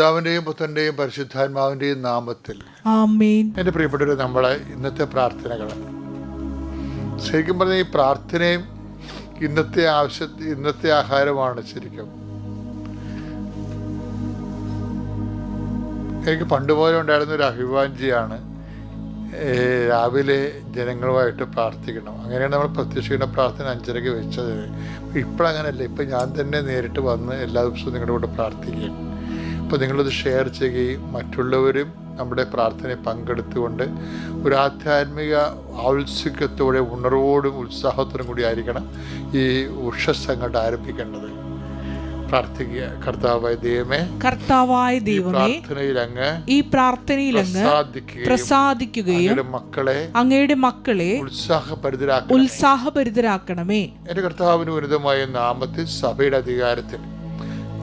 പിതാവിന്റെയും പുത്രന്റെയും പരിശുദ്ധാത്മാവിന്റെയും നാമത്തിൽ ആമേൻ. എന്റെ പ്രിയപ്പെട്ടവർ നമ്മളെ ഇന്നത്തെ പ്രാർത്ഥനകൾ ശരിക്കും പറഞ്ഞ ഈ പ്രാർത്ഥനയും ഇന്നത്തെ ആവശ്യ ഇന്നത്തെ ആഹാരമാണ് ശരിക്കും. എനിക്ക് പണ്ട് പോലെ ഉണ്ടായിരുന്ന ഒരു അഭിവാഞ്ചിയാണ് രാവിലെ ജനങ്ങളുമായിട്ട് പ്രാർത്ഥിക്കണം. അങ്ങനെയാണ് നമ്മൾ പ്രത്യക്ഷിക്കുന്ന പ്രാർത്ഥന അഞ്ചരയ്ക്ക് വെച്ചത്. ഇപ്പോഴങ്ങനെയല്ല ഇപ്പം ഞാൻ തന്നെ നേരിട്ട് വന്ന് എല്ലാ ദിവസവും നിങ്ങളുടെ കൂടെ പ്രാർത്ഥിക്കുകയും അപ്പോൾ നിങ്ങളത് ഷെയർ ചെയ്യുകയും മറ്റുള്ളവരും നമ്മുടെ പ്രാർത്ഥനയെ പങ്കെടുത്തുകൊണ്ട് ഒരു ആധ്യാത്മിക ഔത്സുക്യത്തോടെ ഉണർവോടും ഉത്സാഹത്തോടും കൂടി ആയിരിക്കണം ഈ ഉഷസ് അങ്ങോട്ട് ആരംഭിക്കേണ്ടത്. പ്രാർത്ഥിക്കുക. കർത്താവായ ദൈവമേ കർത്താവായ ദൈവമേ പ്രാർത്ഥനയിൽ അങ്ങ് ഈ പ്രാർത്ഥനയിൽ അങ്ങ് പ്രസാദിക്കുകയും മക്കളെ അങ്ങയുടെ മക്കളെ ഉത്സാഹപരിതരാക്കണം ഉത്സാഹപരിതരാക്കണമേ എന്റെ കർത്താവിന് ഉന്നതമായ നാമത്തിൽ സഭയുടെ അധികാരത്തിൽ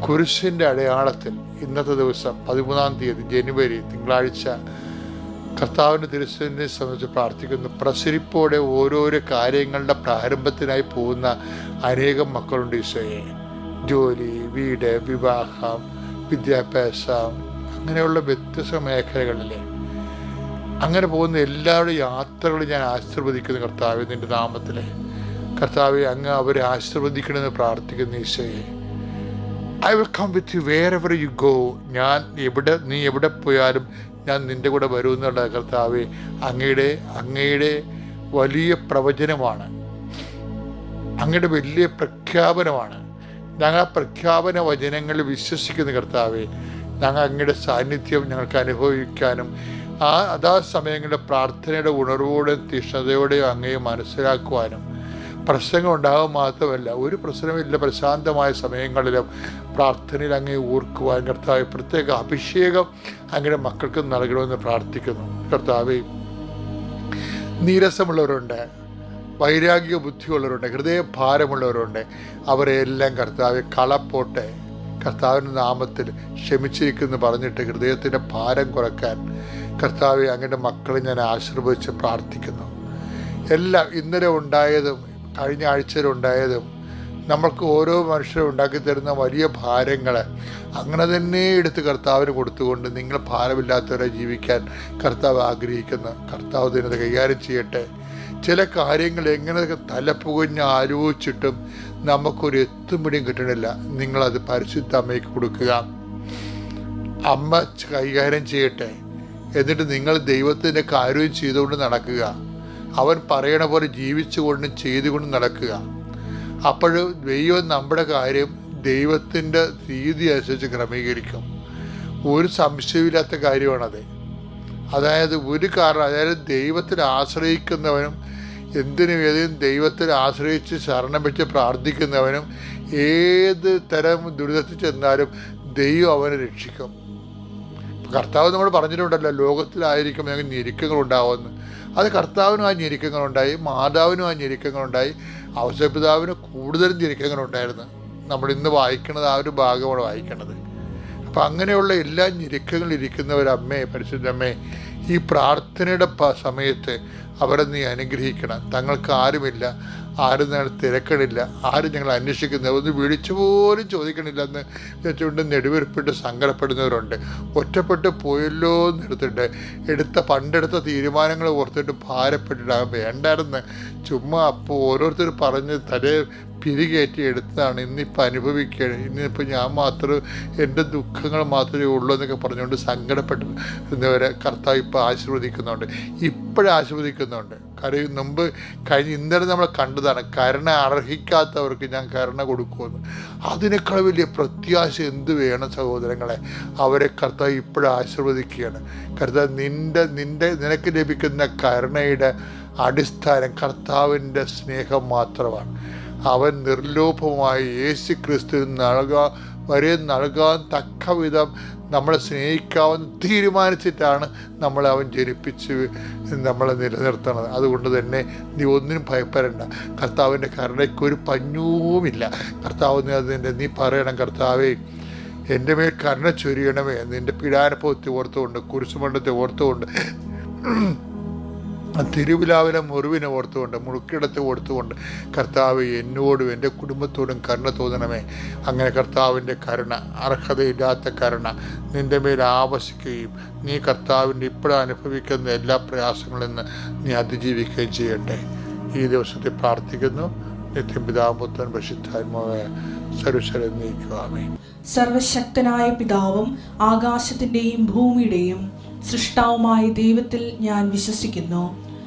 കുരിശിന്റെ അടയാളത്തിൽ ഇന്നത്തെ ദിവസം പതിമൂന്നാം തീയതി ജനുവരി തിങ്കളാഴ്ച കർത്താവിന്റെ തിരുസനെ സംബന്ധിച്ച് പ്രാർത്ഥിക്കുന്നു. പ്രസരിപ്പോടെ ഓരോരോ കാര്യങ്ങളുടെ പ്രാരംഭത്തിനായി പോകുന്ന അനേകം മക്കളുണ്ട് ഈശോയെ. ജോലി വീട് വിവാഹം വിദ്യാഭ്യാസം അങ്ങനെയുള്ള വ്യത്യസ്ത മേഖലകളിലെ. അങ്ങനെ പോകുന്ന എല്ലാവരുടെയും യാത്രകളും ഞാൻ ആശീർവദിക്കുന്നു കർത്താവ് നിന്റെ നാമത്തിലെ. കർത്താവെ അങ്ങ് അവരെ ആശീർവദിക്കണമെന്ന് പ്രാർത്ഥിക്കുന്നു ഈശോയെ. I will come with you wherever you go ഞാൻ എവിടെ നീ എവിടെ പോയാലും ഞാൻ നിന്റെ കൂടെ വരുമെന്നുള്ള കർത്താവെ അങ്ങയുടെ അങ്ങയുടെ വലിയ പ്രവചനമാണ്. അങ്ങയുടെ വലിയ പ്രഖ്യാപനമാണ്. ഞങ്ങൾ പ്രഖ്യാപന വചനങ്ങളിൽ വിശ്വസിക്കുന്ന കർത്താവെ. ഞങ്ങൾ അങ്ങയുടെ സാന്നിധ്യം ഞങ്ങൾക്ക് അനുഭവിക്കാനും ആ അതാ സമയങ്ങളുടെ പ്രാർത്ഥനയുടെ ഉണർവോടെയും തീഷ്ണതയോടെയും അങ്ങയെ മനസ്സിലാക്കുവാനും പ്രസംഗം ഉണ്ടാകും മാത്രമല്ല ഒരു പ്രശ്നമില്ല പ്രശാന്തമായ സമയങ്ങളിലും പ്രാർത്ഥനയിൽ അങ്ങേ ഓർക്കുവാൻ കർത്താവ് പ്രത്യേക അഭിഷേകം അങ്ങയുടെ മക്കൾക്ക് നൽകണമെന്ന് പ്രാർത്ഥിക്കുന്നു. കർത്താവെ നീരസമുള്ളവരുണ്ട് വൈരാഗ്യ ബുദ്ധിയുള്ളവരുണ്ട് ഹൃദയഭാരമുള്ളവരുണ്ട്. അവരെല്ലാം കർത്താവ് കളപ്പോട്ടെ. കർത്താവിന്റെ നാമത്തിൽ ക്ഷമിച്ചിരിക്കുന്നു പറഞ്ഞിട്ട് ഹൃദയത്തിന്റെ ഭാരം കുറയ്ക്കാൻ കർത്താവ് അങ്ങയുടെ മക്കളെ ഞാൻ ആശീർവദിച്ച് പ്രാർത്ഥിക്കുന്നു. എല്ലാം ഇന്നലെ ഉണ്ടായതും കഴിഞ്ഞ ആഴ്ചയിലുണ്ടായതും നമ്മൾക്ക് ഓരോ മനുഷ്യരും ഉണ്ടാക്കി തരുന്ന വലിയ ഭാരങ്ങൾ അങ്ങനെ തന്നെ എടുത്ത് കർത്താവിന് കൊടുത്തുകൊണ്ട് നിങ്ങൾ ഭാരമില്ലാത്തവരെ ജീവിക്കാൻ കർത്താവ് ആഗ്രഹിക്കുന്നു. കർത്താവ് ദിനത് കൈകാര്യം ചെയ്യട്ടെ. ചില കാര്യങ്ങൾ എങ്ങനെയൊക്കെ തലപ്പുകഞ്ഞ് ആലോചിച്ചിട്ടും നമുക്കൊരു എത്തും പിടിയും കിട്ടണില്ല. നിങ്ങളത് പരിശുദ്ധ അമ്മയ്ക്ക് കൊടുക്കുക. അമ്മ കൈകാര്യം ചെയ്യട്ടെ. എന്നിട്ട് നിങ്ങൾ ദൈവത്തിന്റെ കാര്യം ചെയ്തുകൊണ്ട് നടക്കുക. അവൻ പറയണ പോലെ ജീവിച്ചുകൊണ്ടും ചെയ്തുകൊണ്ടും നടക്കുക. അപ്പോൾ ദൈവം നമ്മുടെ കാര്യം ദൈവത്തിന്റെ രീതി അനുസരിച്ച് ക്രമീകരിക്കും. ഒരു സംശയമില്ലാത്ത കാര്യമാണത്. അതായത് ഒരു കാരണം അതായത് ദൈവത്തിൽ ആശ്രയിക്കുന്നവനും എന്തിനും ഏതിനും ദൈവത്തിൽ ആശ്രയിച്ച് ശരണം വെച്ച് പ്രാർത്ഥിക്കുന്നവനും ഏത് തരം ദുരിതത്തിൽ ചെന്നാലും ദൈവം അവനെ രക്ഷിക്കും. കർത്താവ് നമ്മൾ പറഞ്ഞിട്ടുണ്ടല്ലോ ലോകത്തിലായിരിക്കും അങ്ങനെ ഞെരുക്കങ്ങൾ ഉണ്ടാവുമെന്ന് അത് കർത്താവിനും ആ ഞെരുക്കങ്ങളുണ്ടായി മാതാവിനും ആ ഞെരുക്കങ്ങളുണ്ടായി അവസരപിതാവിന് കൂടുതലും ഞെരുക്കങ്ങളുണ്ടായിരുന്നു. നമ്മൾ ഇന്ന് വായിക്കുന്നത് ആ ഒരു ഭാഗമാണ് വായിക്കേണ്ടത്. അപ്പം അങ്ങനെയുള്ള എല്ലാ ഞെരുക്കങ്ങളിരിക്കുന്ന ഒരു അമ്മയെ പരിശുദ്ധ പരിശുദ്ധമ്മേ ഈ പ്രാർത്ഥനയുടെ സമയത്ത് അവരെ നീ അനുഗ്രഹിക്കണം. തങ്ങൾക്ക് ആരുമില്ല ആരും ഞങ്ങൾ തിരക്കണില്ല ആരും ഞങ്ങൾ അന്വേഷിക്കുന്നില്ല. ഒന്ന് വിളിച്ചു പോലും ചോദിക്കണില്ല എന്ന് വെച്ചുകൊണ്ട് നെടുവീർപ്പിട്ട് സങ്കടപ്പെടുന്നവരുണ്ട്. ഒറ്റപ്പെട്ട് പോയല്ലോ എന്നെടുത്തിട്ട് എടുത്ത പണ്ടെടുത്ത തീരുമാനങ്ങൾ ഓർത്തിട്ട് ഭാരപ്പെട്ടിട്ട് വേണ്ടായിരുന്നു. ചുമ്മാ അപ്പോൾ ഓരോരുത്തർ പറഞ്ഞ് തലേ പിരികേറ്റി എടുത്തതാണ് ഇന്നിപ്പോൾ അനുഭവിക്കുകയാണ് ഇന്നിപ്പോൾ ഞാൻ മാത്രം എന്റെ ദുഃഖങ്ങൾ മാത്രമേ ഉള്ളൂ എന്നൊക്കെ പറഞ്ഞുകൊണ്ട് സങ്കടപ്പെട്ടു എന്നവരെ കർത്താവ് ഇപ്പോൾ ആശീർവദിക്കുന്നുണ്ട്. ഇപ്പോഴും ആശീർവദിക്കുന്നുണ്ട്. കാര്യം മുമ്പ് കഴിഞ്ഞ ഇന്നലെ നമ്മൾ കണ്ടതാണ് കരുണ അർഹിക്കാത്തവർക്ക് ഞാൻ കരുണ കൊടുക്കുമെന്ന്. അതിനേക്കാൾ വലിയ പ്രത്യാശ എന്ത് വേണം സഹോദരങ്ങളെ? അവരെ കർത്താവ് ഇപ്പോഴും ആശീർവദിക്കുകയാണ്. കർത്താവ് നിന്റെ നിന്റെ നിനക്ക് ലഭിക്കുന്ന കരുണയുടെ അടിസ്ഥാനം കർത്താവിന്റെ സ്നേഹം മാത്രമാണ്. അവൻ നിർലോഭമായി യേശു ക്രിസ്തു നൽകാൻ വരെ നൽകാൻ തക്ക വിധം നമ്മളെ സ്നേഹിക്കാമെന്ന് തീരുമാനിച്ചിട്ടാണ് നമ്മളെ അവൻ ജനിപ്പിച്ച് നമ്മളെ നിലനിർത്തണത്. അതുകൊണ്ട് തന്നെ നീ ഒന്നിനും ഭയപ്പെടേണ്ട. കർത്താവിന്റെ കരുണയ്ക്ക് ഒരു പഞ്ഞവുമില്ല. കർത്താവ് അതിന്റെ നീ പറയണം കർത്താവേ. എന്റെ മേൽ കരുണ ചൊരിയണമേ. നിന്റെ പീഡാനപ്പത്തി ഓർത്തുകൊണ്ട് കുരിശുമണ്ഡത്തെ ഓർത്തുകൊണ്ട് തിരുവിലാവിലെ മുറിവിനെ ഓർത്തുകൊണ്ട് മുറുക്കിടത്ത് ഓർത്തുകൊണ്ട് കർത്താവ് എന്നോടും എന്റെ കുടുംബത്തോടും കരുണ തോന്നണമേ. അങ്ങനെ കർത്താവിന്റെ കരുണ അർഹതയില്ലാത്ത കരുണ നിന്റെ മേൽ ആവശിക്കുകയും നീ കർത്താവിന്റെ ഇപ്പോഴും അനുഭവിക്കുന്ന എല്ലാ പ്രയാസങ്ങളിൽ നിന്ന് നീ അതിജീവിക്കുകയും ചെയ്യട്ടെ. ഈ ദിവസത്തെ പ്രാർത്ഥിക്കുന്നു. നിത്യം പിതാപുത്രൻ പരിശുദ്ധാത്മാവായ സർവശരം നീക്കുവാമേ സർവശക്തനായ പിതാവും ആകാശത്തിന്റെയും ഭൂമിയുടെയും സൃഷ്ടാവുമായ ദൈവത്തിൽ ഞാൻ വിശ്വസിക്കുന്നു.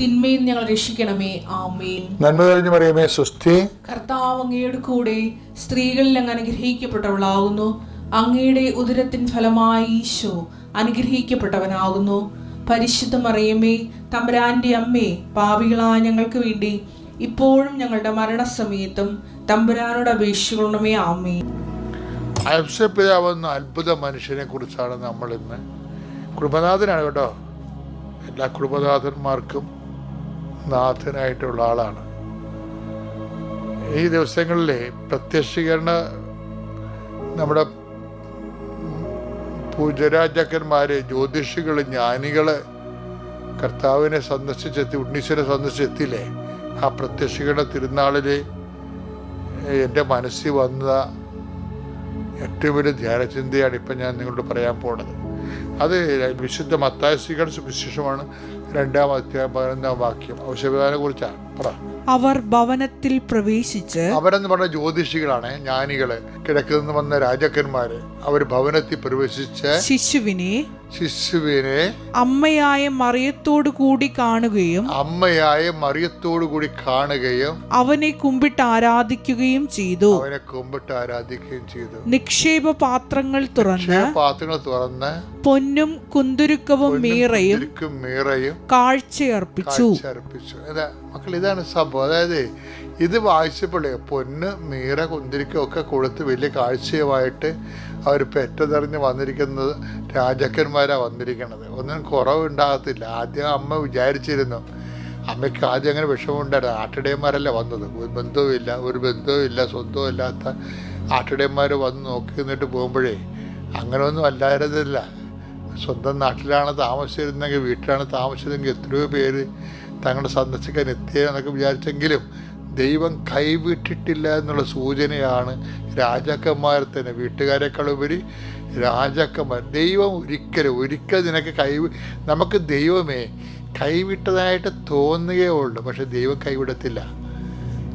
തിന്മയിൽ ഞങ്ങൾ രക്ഷിക്കണമേ. ആമേൻ. നന്മ തെളിഞ്ഞു പറയുമേ സുസ്ഥി കർത്താവ് അങ്ങയുടെ കൂടെ സ്ത്രീകളിൽ അങ്ങ് അനുഗ്രഹിക്കപ്പെട്ടവളാകുന്നു. അങ്ങയുടെ ഉദരത്തിൻ ഫലമായി ഈശോ അനുഗ്രഹിക്കപ്പെട്ടവനാകുന്നു. പരിശുദ്ധ മറിയമേ തമ്പുരാന്റെ അമ്മേ പാവികളായ ഞങ്ങൾക്ക് വേണ്ടി ഇപ്പോഴും ഞങ്ങളുടെ മരണസമയത്തും തമ്പുരാനോട് അപേക്ഷിക്കണമേ. ആമേ പിതാവെന്ന അത്ഭുത മനുഷ്യനെ കുറിച്ചാണ് നമ്മൾ ഇന്ന് കുടുംബനാഥനാണ് കേട്ടോ. എല്ലാ കുടുംബനാഥന്മാർക്കും നാഥനായിട്ടുള്ള ആളാണ്. ഈ ദിവസങ്ങളിലെ പ്രത്യക്ഷീകരണ നമ്മുടെ പൂജരാജാക്കന്മാർ ജ്യോതിഷികൾ ജ്ഞാനികൾ കർത്താവിനെ സന്ദർശിച്ചെത്തി ഉണ്ണീശ്വരെ സന്ദർശിച്ചെത്തിയില്ലേ ആ പ്രത്യക്ഷീകരണ തിരുനാളിൽ എന്റെ മനസ്സിൽ വന്ന ഏറ്റവും വലിയ ധ്യാനചിന്തയാണ് ഇപ്പം ഞാൻ നിങ്ങളോട് പറയാൻ പോണത്. അത് വിശുദ്ധ മത്തായ സ്വീകരണ സുവിശേഷമാണ്. രണ്ടാം അധ്യായം പതിനൊന്നാം വാക്യം. ഔഷധവിധാനെ കുറിച്ചാണ് പറ. അവർ ഭവനത്തിൽ പ്രവേശിച്ച് അവരെന്ന് പറഞ്ഞ ജ്യോതിഷികളാണ് ജ്ഞാനികൾ. കിഴക്കുനിന്ന് വന്ന രാജാക്കന്മാര് അവർ ഭവനത്തിൽ പ്രവേശിച്ച് ശിശുവിനെ ശിശുവിനെ അമ്മയായ മറിയത്തോടു കൂടി കാണുകയും അമ്മയായ മറിയത്തോടു കൂടി കാണുകയും അവനെ കുമ്പിട്ട് ആരാധിക്കുകയും ചെയ്തു. അവനെ കുമ്പിട്ട് ആരാധിക്കുകയും ചെയ്തു. നിക്ഷേപ പാത്രങ്ങൾ തുറന്ന് പാത്രങ്ങൾ തുറന്ന് പൊന്നും കുന്തുരുക്കവും മീറയും മീറയും കാഴ്ചയർപ്പിച്ചു. അർപ്പിച്ചു മക്കൾ ഇതാണ് സംഭവം. അതായത് ഇത് വായിച്ചപ്പോഴേ പൊന്ന് മീറ കുന്തിരിക്കൊക്കെ കൊടുത്ത് വലിയ കാഴ്ചയുമായിട്ട് അവർ പെറ്റതെറിഞ്ഞ് വന്നിരിക്കുന്നത് രാജാക്കന്മാരാണ് വന്നിരിക്കുന്നത് ഒന്നും കുറവുണ്ടാകത്തില്ല. ആദ്യം അമ്മ വിചാരിച്ചിരുന്നു അമ്മയ്ക്ക് ആദ്യം അങ്ങനെ വിഷമമുണ്ടായിരുന്നു. ആട്ടിടയന്മാരല്ല വന്നത്? ഒരു ബന്ധവുമില്ല ഒരു ബന്ധവുമില്ല സ്വന്തവും ഇല്ലാത്ത ആട്ടിടയന്മാർ വന്ന് നോക്കി നിന്നിട്ട് പോകുമ്പോഴേ അങ്ങനെയൊന്നും അല്ലായിരുന്നില്ല. സ്വന്തം നാട്ടിലാണ് താമസിച്ചിരുന്നെങ്കിൽ വീട്ടിലാണ് താമസിച്ചതെങ്കിൽ എത്രയോ പേര് തങ്ങളെ സന്ദർശിക്കാൻ എത്തിയെന്നൊക്കെ വിചാരിച്ചെങ്കിലും ദൈവം കൈവിട്ടിട്ടില്ല എന്നുള്ള സൂചനയാണ് രാജാക്കന്മാർ തന്നെ. വീട്ടുകാരെക്കാളുപരി രാജാക്കന്മാർ ദൈവം ഒരിക്കലും ഒരിക്കൽ നിനക്ക് കൈ നമുക്ക് ദൈവമേ കൈവിട്ടതായിട്ട് തോന്നുകയേ ഉള്ളൂ പക്ഷെ ദൈവം കൈവിടത്തില്ല.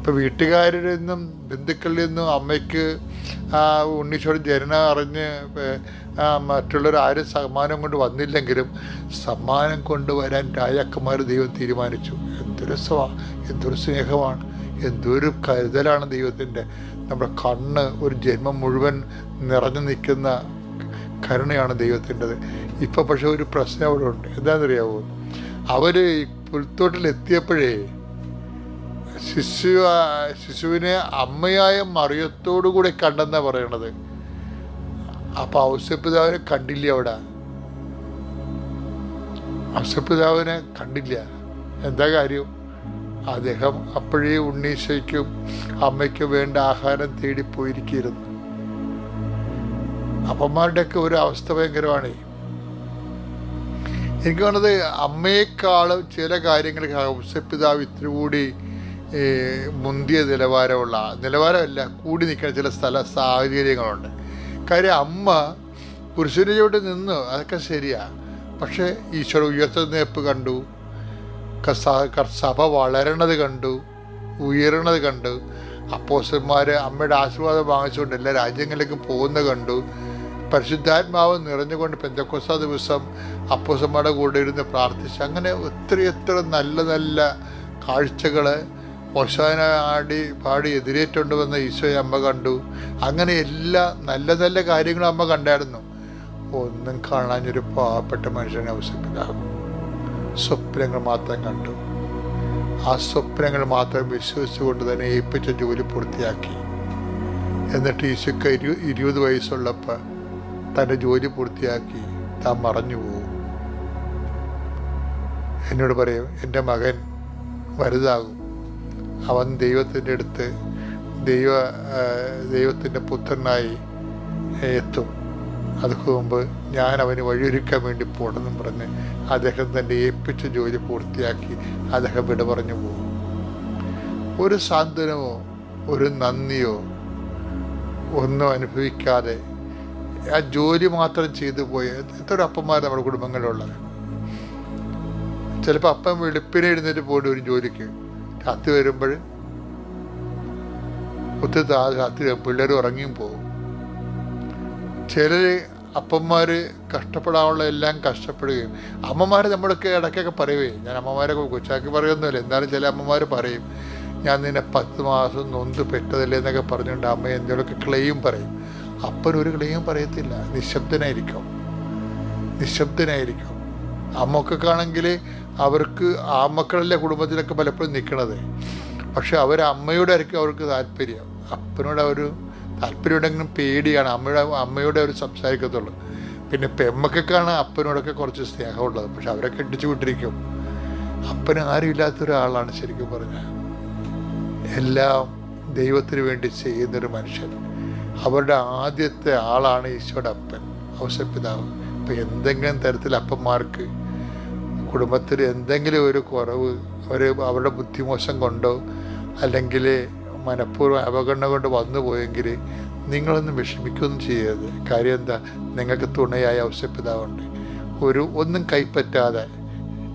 ഇപ്പം വീട്ടുകാരിൽ നിന്നും ബന്ധുക്കളിൽ നിന്നും അമ്മയ്ക്ക് ആ ഉണ്ണിച്ചോട് ജനനം അറിഞ്ഞ് മറ്റുള്ളവർ ആരും സമ്മാനം കൊണ്ട് വന്നില്ലെങ്കിലും സമ്മാനം കൊണ്ടുവരാൻ രാജാക്കന്മാർ ദൈവം തീരുമാനിച്ചു. എന്തൊരു സ്വ എന്തൊരു സ്നേഹമാണ്. എന്തൊരു കരുതലാണ് ദൈവത്തിന്റെ നമ്മുടെ കണ്ണ് ഒരു ജന്മം മുഴുവൻ നിറഞ്ഞു നിൽക്കുന്ന കരുണയാണ് ദൈവത്തിന്റെത്. ഇപ്പം പക്ഷേ ഒരു പ്രശ്നം അവിടെ ഉണ്ട്. എന്താണെന്നറിയാവോ? അവർ പുൽത്തോട്ടിൽ എത്തിയപ്പോഴേ ശിശു ശിശുവിനെ അമ്മയായ മറിയത്തോടു കൂടെ കണ്ടെന്നാ പറയണത്. അപ്പൊ ഔസപിതാവിനെ കണ്ടില്ല അവിടെ? ഔസപിതാവിനെ കണ്ടില്ല. എന്താ കാര്യം? അദ്ദേഹം അപ്പോഴേ ഉണ്ണീശയ്ക്കും അമ്മയ്ക്കും വേണ്ട ആഹാരം തേടി പോയിരിക്കുന്നു അപ്പന്മാരുടെയൊക്കെ ഒരു അവസ്ഥ ഭയങ്കരമാണ്. എനിക്ക് തോന്നുന്നത് അമ്മയെക്കാളും ചില കാര്യങ്ങൾക്ക് ഔസപിതാവ് ഇത്തിരി കൂടി മുന്തിയ നിലവാരമുള്ള നിലവാരമല്ല കൂടി നിൽക്കുന്ന ചില സ്ഥല സാഹചര്യങ്ങളുണ്ട്. കാര്യം അമ്മ പുരുഷന് ചുവട്ടിൽ നിന്ന് അതൊക്കെ ശരിയാണ് പക്ഷേ ഈശ്വര ഉയർത്തുന്നേപ്പ് കണ്ടു സഭ വളരണത് കണ്ടു ഉയരണത് കണ്ടു. അപ്പോസന്മാർ അമ്മയുടെ ആശീർവാദം വാങ്ങിച്ചുകൊണ്ട് എല്ലാ രാജ്യങ്ങളിലേക്കും പോകുന്നത് കണ്ടു. പരിശുദ്ധാത്മാവ് നിറഞ്ഞുകൊണ്ട് പെന്തക്കോസ ദിവസം അപ്പോസന്മാരുടെ കൂടെ ഇരുന്ന് പ്രാർത്ഥിച്ച്. അങ്ങനെ ഒത്തിരി എത്ര നല്ല നല്ല കാഴ്ചകൾ ഒശാന ആടി പാടി എതിരേറ്റുകൊണ്ട് വന്ന ഈശോയെ അമ്മ കണ്ടു. അങ്ങനെ എല്ലാ നല്ല നല്ല കാര്യങ്ങളും അമ്മ കണ്ടായിരുന്നു. ഒന്നും കാണാനൊരു പാവപ്പെട്ട മനുഷ്യനെ അവസരപ്പിതാകും സ്വപ്നങ്ങൾ മാത്രം കണ്ടു. ആ സ്വപ്നങ്ങൾ മാത്രം വിശ്വസിച്ചുകൊണ്ട് തന്നെ ഏൽപ്പിച്ച ജോലി പൂർത്തിയാക്കി. എന്നിട്ട് ഈശോക്ക് ഇരു ഇരുപത് വയസ്സുള്ളപ്പോൾ തന്റെ ജോലി പൂർത്തിയാക്കി. താൻ മറഞ്ഞു പോകും എന്നോട് പറയും എന്റെ മകൻ വലുതാകും. അവൻ ദൈവത്തിന്റെ അടുത്ത് ദൈവ ദൈവത്തിന്റെ പുത്രനായി എത്തും. അതിനു മുമ്പ് ഞാൻ അവന് വഴിയൊരുക്കാൻ വേണ്ടി പോകണമെന്നും പറഞ്ഞ് അദ്ദേഹം തന്റെ ഏൽപ്പിച്ച ജോലി പൂർത്തിയാക്കി അദ്ദേഹം വിട പറഞ്ഞു പോകും. ഒരു സാന്ത്വനമോ ഒരു നന്ദിയോ ഒന്നും അനുഭവിക്കാതെ ആ ജോലി മാത്രം ചെയ്തു പോയ എത്ര അപ്പന്മാർ നമ്മുടെ കുടുംബങ്ങളിലുള്ളത്. ചിലപ്പോൾ അപ്പം വെളുപ്പിനെ എഴുന്നേറ്റ് പോയിട്ട് ഒരു ജോലിക്ക് രാത്രി വരുമ്പോൾ ഒത്തിരി രാത്രി പിള്ളേർ ഉറങ്ങിയും പോകും. ചിലർ അപ്പന്മാർ കഷ്ടപ്പെടാനുള്ള എല്ലാം കഷ്ടപ്പെടുകയും അമ്മമാർ നമ്മളൊക്കെ ഇടയ്ക്കൊക്കെ പറയുകയും ഞാൻ അമ്മമാരെ കൊച്ചാക്കി പറയുന്നില്ല എന്നാലും ചില അമ്മമാർ പറയും ഞാൻ നിന്നെ പത്ത് മാസം നൊന്ത് പെട്ടതല്ലേ എന്നൊക്കെ പറഞ്ഞുകൊണ്ട് അമ്മ എന്തെങ്കിലുമൊക്കെ ക്ലെയിം പറയും. അപ്പനൊരു ക്ലെയിം പറയത്തില്ല നിശബ്ദനായിരിക്കും. നിശബ്ദനായിരിക്കും. അമ്മക്കൊക്കെ അവർക്ക് ആ മക്കളല്ലേ കുടുംബത്തിലൊക്കെ പലപ്പോഴും നിൽക്കണത് പക്ഷെ അവർ അമ്മയോടായിരിക്കും അവർക്ക് താല്പര്യം. അപ്പനോട് അവർ താല്പര്യമുണ്ടെങ്കിലും പേടിയാണ്. അമ്മയുടെ അമ്മയോടെ അവർ സംസാരിക്കത്തുള്ളൂ. പിന്നെ പെമ്മക്കൊക്കെയാണ് അപ്പനോടൊക്കെ കുറച്ച് സ്നേഹമുള്ളത്. പക്ഷെ അവരൊക്കെ ഇടിച്ചു വിട്ടിരിക്കും. അപ്പന് ആരും ഇല്ലാത്ത ഒരാളാണ് ശരിക്കും പറഞ്ഞാൽ എല്ലാം ദൈവത്തിന് വേണ്ടി ചെയ്യുന്നൊരു മനുഷ്യൻ. അവരുടെ ആദ്യത്തെ ആളാണ് ഈശോയുടെ അപ്പൻ ഔസപിതാവ് അപ്പം എന്തെങ്കിലും തരത്തിൽ അപ്പന്മാർക്ക് കുടുംബത്തിൽ എന്തെങ്കിലും ഒരു കുറവ് ഒരു അവരുടെ ബുദ്ധിമോശം കൊണ്ടോ അല്ലെങ്കിൽ മനഃപൂർവം അവഗണന കൊണ്ട് വന്നു പോയെങ്കിൽ നിങ്ങളൊന്നും വിഷമിക്കുകയൊന്നും ചെയ്യരുത്. കാര്യം എന്താ? നിങ്ങൾക്ക് തുണയായ ഔസപിതാവുണ്ട്. ഒരു ഒന്നും കൈപ്പറ്റാതെ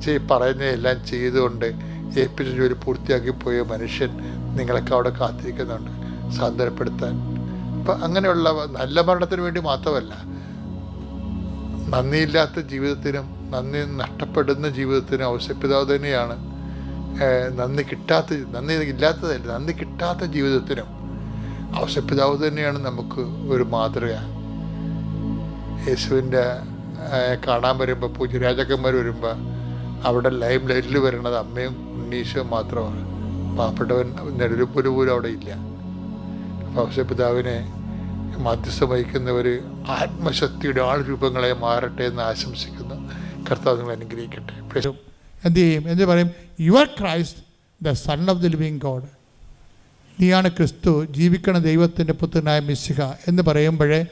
ചെയ് പറയുന്നതെല്ലാം ചെയ്തുകൊണ്ട് ഏൽപ്പിച്ച ജോലി പൂർത്തിയാക്കി പോയ മനുഷ്യൻ നിങ്ങളൊക്കെ അവിടെ കാത്തിരിക്കുന്നുണ്ട്. സാന്ത്വനപ്പെടുത്താൻ. അപ്പം അങ്ങനെയുള്ള നല്ല മരണത്തിന് വേണ്ടി മാത്രമല്ല നന്ദിയില്ലാത്ത ജീവിതത്തിനും നന്ദി നഷ്ടപ്പെടുന്ന ജീവിതത്തിന് ഔസപിതാവ് തന്നെയാണ്. നന്ദി കിട്ടാത്ത നന്ദി ഇല്ലാത്തതല്ല നന്ദി കിട്ടാത്ത ജീവിതത്തിനും ഔസപിതാവ് തന്നെയാണ് നമുക്ക് ഒരു മാതൃക. യേശുവിന്റെ കാണാൻ വരുമ്പോൾ പൂജ്യരാജാക്കന്മാർ വരുമ്പോൾ അവിടെ ലൈം ലൈറ്റിൽ വരുന്നത് അമ്മയും ഉണ്ണീശോ മാത്രമാണ്. പാവപ്പെട്ടവൻ നെടുലുപ്പൊരു പോലും അവിടെ ഇല്ല. അപ്പോൾ ഔസപിതാവിനെ മധ്യസ്ഥം വഹിക്കുന്നവർ ആത്മശക്തിയുടെ ആൾ രൂപങ്ങളെ മാറട്ടെ എന്ന് ആശംസിക്കുന്നു. കർത്താവ് നിങ്ങൾ അനുഗ്രഹിക്കട്ടെ. എന്ത് ചെയ്യും? എന്ത് പറയും? You are Christ the son of the living God നീയാണ് ക്രിസ്തു ജീവിക്കണ ദൈവത്തിന്റെ പുത്രനായ മിശിഹ എന്ന് പറയുമ്പോഴേ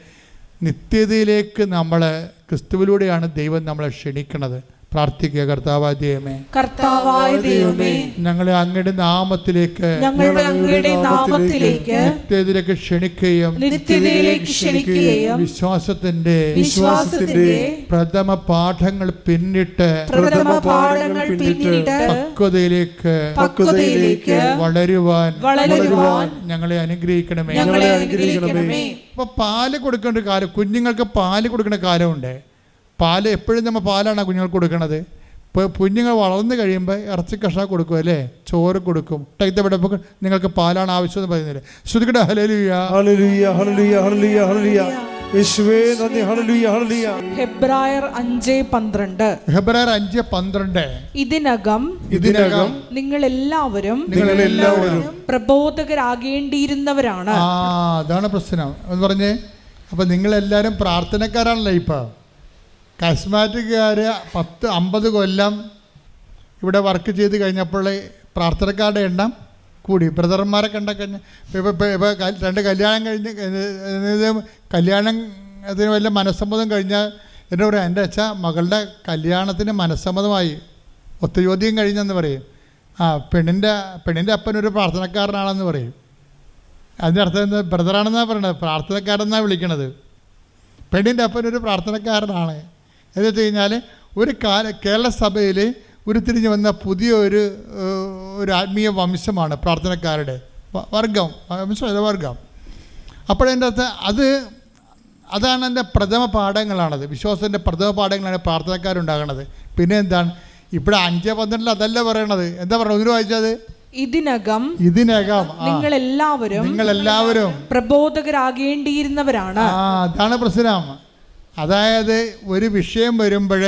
നിത്യതയിലേക്ക് നമ്മൾ ക്രിസ്തുവിലൂടെയാണ് ദൈവം നമ്മളെ ക്ഷണിക്കണത്. പ്രാർത്ഥിക്കുക കർത്താവായ ദൈവമേ. കർത്താവായ ദൈവമേ ഞങ്ങളെ അങ്ങയുടെ നാമത്തിലേക്ക് ഞങ്ങളുടെ അങ്ങയുടെ നാമത്തിലേക്ക് നിത്യതയിലേക്ക് ക്ഷണിക്കുകയും നിത്യതയിലേക്ക് ക്ഷണിക്കുകയും വിശ്വാസത്തിന്റെ വിശ്വാസത്തിന്റെ പ്രഥമ പാഠങ്ങൾ പിന്നിട്ട് പ്രഥമ പാഠങ്ങൾ പിന്നിട്ട് പക്വതയിലേക്ക് പക്വതയിലേക്ക് വളരുവാൻ വളരുവാൻ ഞങ്ങളെ അനുഗ്രഹിക്കണമേ. ഞങ്ങളെ അനുഗ്രഹിക്കണമേ. അപ്പൊ പാൽ കൊടുക്കേണ്ട കാലം കുഞ്ഞുങ്ങൾക്ക് പാൽ കൊടുക്കേണ്ട കാലമുണ്ട്. പാൽ എപ്പോഴും നമ്മൾ പാലാണ് കുഞ്ഞുങ്ങൾക്ക് കൊടുക്കണത്. ഇപ്പോൾ കുഞ്ഞുങ്ങൾ വളർന്നു കഴിയുമ്പോൾ ഇറച്ചി കഷ കൊടുക്കും അല്ലേ? ചോറ് കൊടുക്കും. ടൈത്തപ്പെട്ടപ്പോൾ നിങ്ങൾക്ക് പാലാണ് ആവശ്യം എന്ന് പറയുന്നില്ലേ ശ്രുതിക്കട്ടെ ഹലലുയ യേശുവേ നന്ദി ഹല്ലേലൂയ ഹല്ലേലൂയ. ഹെബ്രായർ അഞ്ച് പന്ത്രണ്ട്. ഹെബ്രായർ അഞ്ച് പന്ത്രണ്ട്. ഇതിനകം ഇതിനകം നിങ്ങൾ എല്ലാവരും നിങ്ങൾ എല്ലാവരും പ്രബോധകരാകേണ്ടിയിരുന്നവരാണ്. ആ അതാണ് പ്രശ്നം. എന്ന് പറഞ്ഞേ അപ്പൊ നിങ്ങൾ എല്ലാരും പ്രാർത്ഥനക്കാരാണല്ലോ ഇപ്പോൾ കസ്മാറ്റിക്കാർ പത്ത് അമ്പത് കൊല്ലം ഇവിടെ വർക്ക് ചെയ്ത് കഴിഞ്ഞപ്പോൾ പ്രാർത്ഥനക്കാരുടെ എണ്ണം കൂടി. ബ്രദർമാരെ കണ്ട കഴിഞ്ഞ ഇപ്പോൾ ഇപ്പോൾ രണ്ട് കല്യാണം കഴിഞ്ഞ് കല്യാണം അതിന് വല്ല മനസ്സമ്മതം കഴിഞ്ഞാൽ എന്റെ പറയാം എന്റെ അച്ഛ മകളുടെ കല്യാണത്തിന് മനസ്സമ്മതമായി. ഒത്തുചോദ്യം കഴിഞ്ഞെന്ന് പറയും. ആ പെണ്ണിന്റെ പെണ്ണിന്റെ അപ്പനൊരു പ്രാർത്ഥനക്കാരനാണെന്ന് പറയും. അതിന്റെ അർത്ഥം എന്താ? ബ്രദറാണെന്നാണ് പറയണത്. പ്രാർത്ഥനക്കാരെന്നാണ് വിളിക്കണത്. പെണ്ണിന്റെ അപ്പനൊരു പ്രാർത്ഥനക്കാരനാണ്. എന്ന് വെച്ച് കഴിഞ്ഞാൽ ഒരു കാല കേരള സഭയിൽ ഉരുത്തിരിഞ്ഞ് വന്ന പുതിയ ഒരു ഒരു ആത്മീയ വംശമാണ് പ്രാർത്ഥനക്കാരുടെ. വർഗം. വംശം വർഗം. അപ്പോഴതിന്റെ അകത്ത് അത് അതാണ് എന്റെ പ്രഥമ പാഠങ്ങളാണത്. വിശ്വാസത്തിന്റെ പ്രഥമ പാഠങ്ങളാണ് പ്രാർത്ഥനക്കാരുണ്ടാകുന്നത് പിന്നെ എന്താണ്? ഇവിടെ അഞ്ച് പന്ത്രണ്ടിൽ അതല്ല പറയണത്. എന്താ പറയുക ഒന്നിനു വായിച്ചത് ഇതിനകം ഇതിനകം. നിങ്ങൾ എല്ലാവരും നിങ്ങൾ എല്ലാവരും പ്രബോധകരാകേണ്ടിയിരുന്നവരാണ് അതാണ് പ്രശ്നം. അതായത് ഒരു വിഷയം വരുമ്പോൾ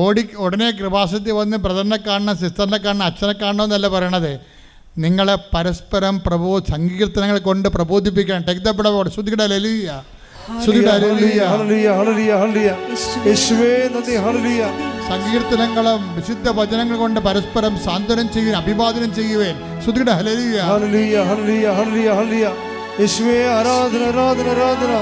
ഓടി ഉടനെ കൃപാസത്തിൽ വന്ന് ബ്രദറിനെ കാണണം സിസ്റ്ററിനെ കാണണം അച്ഛനെ കാണണം എന്നല്ല പറയണത്. നിങ്ങളെ പരസ്പരം പ്രബോ സങ്കീർത്തനങ്ങൾ കൊണ്ട് പ്രബോധിപ്പിക്കണം ടെക് ദ ബ്ലഡ് ശ്രുതിയുടെ ലലിയ ശ്രുതിയുടെ ഹല്ലേലൂയ ഹല്ലേലൂയ ഹല്ലേലൂയ യേശുവേ. നന്ദി ഹല്ലേലൂയ സങ്കീർത്തനങ്ങളും വിശുദ്ധ വചനങ്ങൾ കൊണ്ട് പരസ്പരം സാന്ത്വനം ചെയ്യുകയും അഭിവാദനം ചെയ്യുവേൻ. ശ്രുതിയുടെ hallelujah hallelujah hallelujah hallelujah hallelujah യേശുവേ ആരാധന ആരാധന ആരാധന.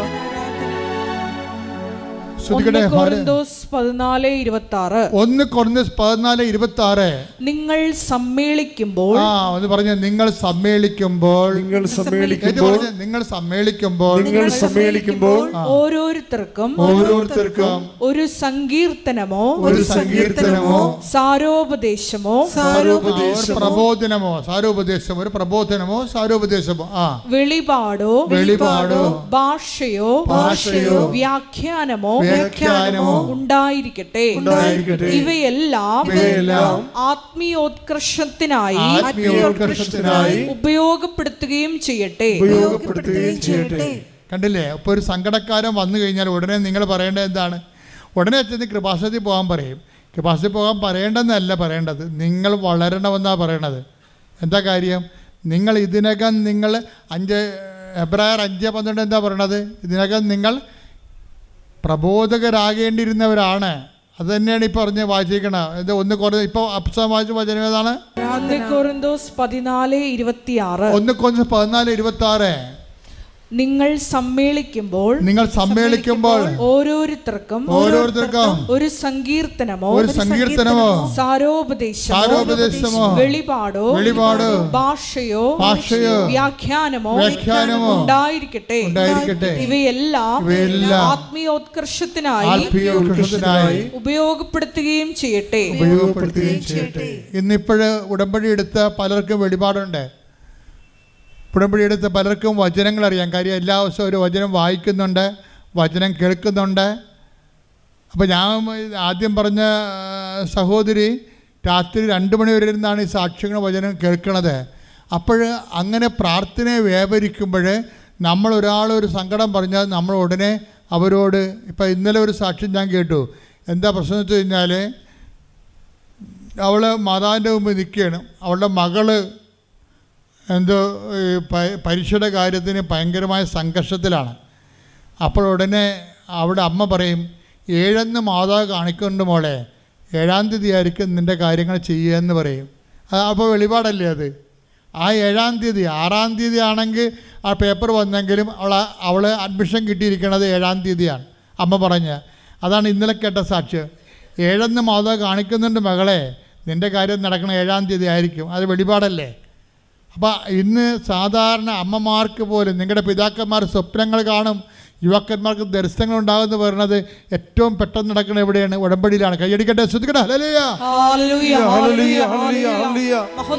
ഒന്ന് കൊറിന്തോസ് പതിനാല് ഇരുപത്തി ആറ് നിങ്ങൾ സമ്മേളിക്കുമ്പോൾ ആ ഒന്ന് പറഞ്ഞു നിങ്ങൾ സമ്മേളിക്കുമ്പോൾ. നിങ്ങൾ സമ്മേളിക്കുമ്പോൾ നിങ്ങൾ സമ്മേളിക്കുമ്പോൾ. നിങ്ങൾ സമ്മേളിക്കുമ്പോൾ ഓരോരുത്തർക്കും ഓരോരുത്തർക്കും ഒരു സങ്കീർത്തനമോ ഒരു സങ്കീർത്തനമോ സാരോപദേശമോ സാരോപദേശമോ പ്രബോധനമോ സാരോപദേശമോ ഒരു പ്രബോധനമോ സാരോപദേശമോ ആ. വെളിപാടോ വെളിപാടോ ഭാഷയോ ഭാഷയോ വ്യാഖ്യാനമോ വ്യാഖ്യാനമോ ഉണ്ടായിരിക്കട്ടെ. ഇവയെല്ലാം ആത്മീയോത്കർഷത്തിനായി ഉപയോഗപ്പെടുത്തുകയും ചെയ്യട്ടെ. ഉപയോഗപ്പെടുത്തുകയും ചെയ്യട്ടെ. കണ്ടില്ലേ? ഇപ്പോൾ ഒരു സങ്കടക്കാരൻ വന്നു കഴിഞ്ഞാൽ ഉടനെ നിങ്ങൾ പറയേണ്ടത് എന്താണ്? ഉടനെ ചെന്ന് കൃപാസത്തിൽ പോകാൻ പറയും. കൃപാസത്തിൽ പോകാൻ പറയേണ്ടെന്നല്ല പറയേണ്ടത്. നിങ്ങൾ വളരണമെന്നാണ് പറയണത്. എന്താ കാര്യം? നിങ്ങൾ ഇതിനകം നിങ്ങൾ അഞ്ച് എബ്രായർ അഞ്ച് പന്ത്രണ്ട് എന്താ പറയണത്? ഇതിനകം നിങ്ങൾ പ്രബോധകരാകേണ്ടിയിരുന്നവരാണ്. അത് തന്നെയാണ് ഈ പറഞ്ഞ് വായിച്ചിരിക്കണത് ഇത് ഒന്ന് കുറേ ഇപ്പൊ അപ്സം വായിച്ച വചനം ഏതാണ്? ഒന്ന് കൊറിന്തോസ് പതിനാല് ഇരുപത്തി ആറ് നിങ്ങൾ സമ്മേളിക്കുമ്പോൾ നിങ്ങൾ സമ്മേളിക്കുമ്പോൾ ഓരോരുത്തർക്കും ഓരോരുത്തർക്കും ഒരു സങ്കീർത്തനമോ ഒരു സങ്കീർത്തനമോ സാരോപദേശമോ സാരോപദേശമോ വെളിപാടോ വെളിപാടോ ഭാഷയോ ഭാഷയോ വ്യാഖ്യാനമോ വ്യാഖ്യാനമോ ഉണ്ടായിരിക്കട്ടെ. ഉണ്ടായിരിക്കട്ടെ. ഇവയെല്ലാം ഇവയെല്ലാം ആത്മീയോത്കർഷത്തിനായി ആത്മീയോത്കർഷത്തിനായി ഉപയോഗപ്പെടുത്തുകയും ചെയ്യട്ടെ. ഉപയോഗപ്പെടുത്തുകയും ചെയ്യട്ടെ. ഇന്നിപ്പോഴ് ഉടമ്പടി എടുത്ത പലർക്കും വെളിപാടുണ്ട്. ഉടമ്പടി എടുത്ത് പലർക്കും വചനങ്ങൾ അറിയാം. കാര്യം എല്ലാ ദിവസവും ഒരു വചനം വായിക്കുന്നുണ്ട് വചനം കേൾക്കുന്നുണ്ട്. അപ്പോൾ ഞാൻ ആദ്യം പറഞ്ഞ സഹോദരി രാത്രി രണ്ട് മണി വരെ ഇരുന്നാണ് ഈ സാക്ഷ്യങ്ങൾ വചനം കേൾക്കണത്. അപ്പോൾ അങ്ങനെ പ്രാർത്ഥനയെ വ്യാപരിക്കുമ്പോൾ നമ്മൾ ഒരാൾ ഒരു സങ്കടം പറഞ്ഞാൽ നമ്മൾ ഉടനെ അവരോട് ഇപ്പം ഇന്നലെ ഒരു സാക്ഷ്യം ഞാൻ കേട്ടു. എന്താ പ്രശ്നം വെച്ച് കഴിഞ്ഞാൽ അവൾ മാതാവിന്റെ മുമ്പ് നിൽക്കുകയാണ്. അവളുടെ മകൾ എന്തോ പരീക്ഷയുടെ കാര്യത്തിന് ഭയങ്കരമായ സംഘർഷത്തിലാണ്. അപ്പോൾ ഉടനെ അവിടെ അമ്മ പറയും ഏഴെന്ന് മാതാവ് കാണിക്കുന്നുണ്ട് മോളെ. ഏഴാം തീയതി ആയിരിക്കും നിന്റെ കാര്യങ്ങൾ ചെയ്യുക എന്ന് പറയും. അത് അപ്പോൾ വെളിപാടല്ലേ അത്? ആ ഏഴാം തീയതി ആറാം തീയതി ആണെങ്കിൽ ആ പേപ്പർ വന്നെങ്കിലും അവൾ അവൾ അഡ്മിഷൻ കിട്ടിയിരിക്കുന്നത് ഏഴാം തീയതിയാണ്. അമ്മ പറഞ്ഞ് അതാണ് ഇന്നലെ കേട്ട സാക്ഷ്യം. ഏഴെന്ന് മാതാവ് കാണിക്കുന്നുണ്ട് മകളെ. നിന്റെ കാര്യം നടക്കണ ഏഴാം തീയതി ആയിരിക്കും. അത് വെളിപാടല്ലേ? അപ്പോൾ ഇന്ന് സാധാരണ അമ്മമാർക്ക് പോലും നിങ്ങളുടെ പിതാക്കന്മാർ സ്വപ്നങ്ങൾ കാണും യുവാക്കന്മാർക്ക് ദർശനങ്ങൾ ഉണ്ടാകുമെന്ന് പറയുന്നത് ഏറ്റവും പെട്ടെന്ന് നടക്കുന്നത് എവിടെയാണ്? ഉടമ്പടിയിലാണ്. കൈയടിക്കട്ടെ ശ്രദ്ധിക്കട്ടെ. ഹല്ലേലൂയ.